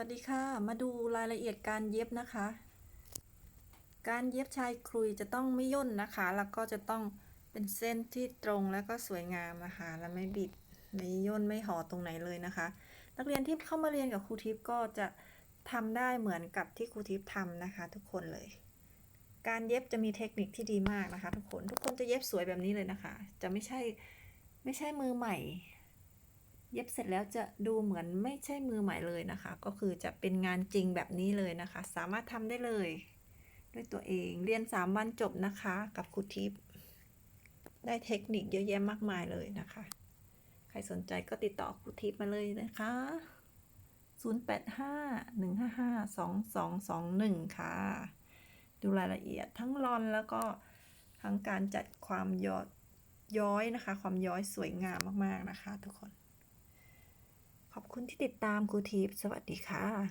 วัสดีค่ะ มาดูรายละเอียดการเย็บนะคะ การเย็บชายคลุยจะต้องไม่ย่นนะคะ แล้วก็จะต้องเป็นเส้นที่ตรงแล้วก็สวยงามนะคะ และไม่บิด ไม่ย่น ไม่ห่อตรงไหนเลยนะคะ นักเรียนที่เข้ามาเรียนกับครูทิพย์ก็จะทำได้เหมือนกับที่ครูทิพย์ทำนะคะ ทุกคนเลย การเย็บจะมีเทคนิคที่ดีมากนะคะ ทุกคน ทุกคนจะเย็บสวยแบบนี้เลยนะคะ จะไม่ใช่ไม่ใช่มือใหม่ เย็บเสร็จแล้วจะดูเหมือนไม่ใช่มือใหม่เลยนะคะ ก็คือจะเป็นงานจริงแบบนี้เลยนะคะ สามารถทำได้เลย ด้วยตัวเองเรียน 3 วันจบนะคะกับครูทิพย์ได้เทคนิคเยอะแยะมากมายเลยนะคะ ใครสนใจก็ติดต่อครูทิพย์มาเลยนะคะ 0851552221 ค่ะ ดูรายละเอียดทั้งรอนแล้วก็ทั้งการจัดความยอดย้อยนะคะ ความย้อยสวยงามมาก ๆ นะคะ ทุกคน ที่ติดตามครูทิพย์สวัสดีค่ะ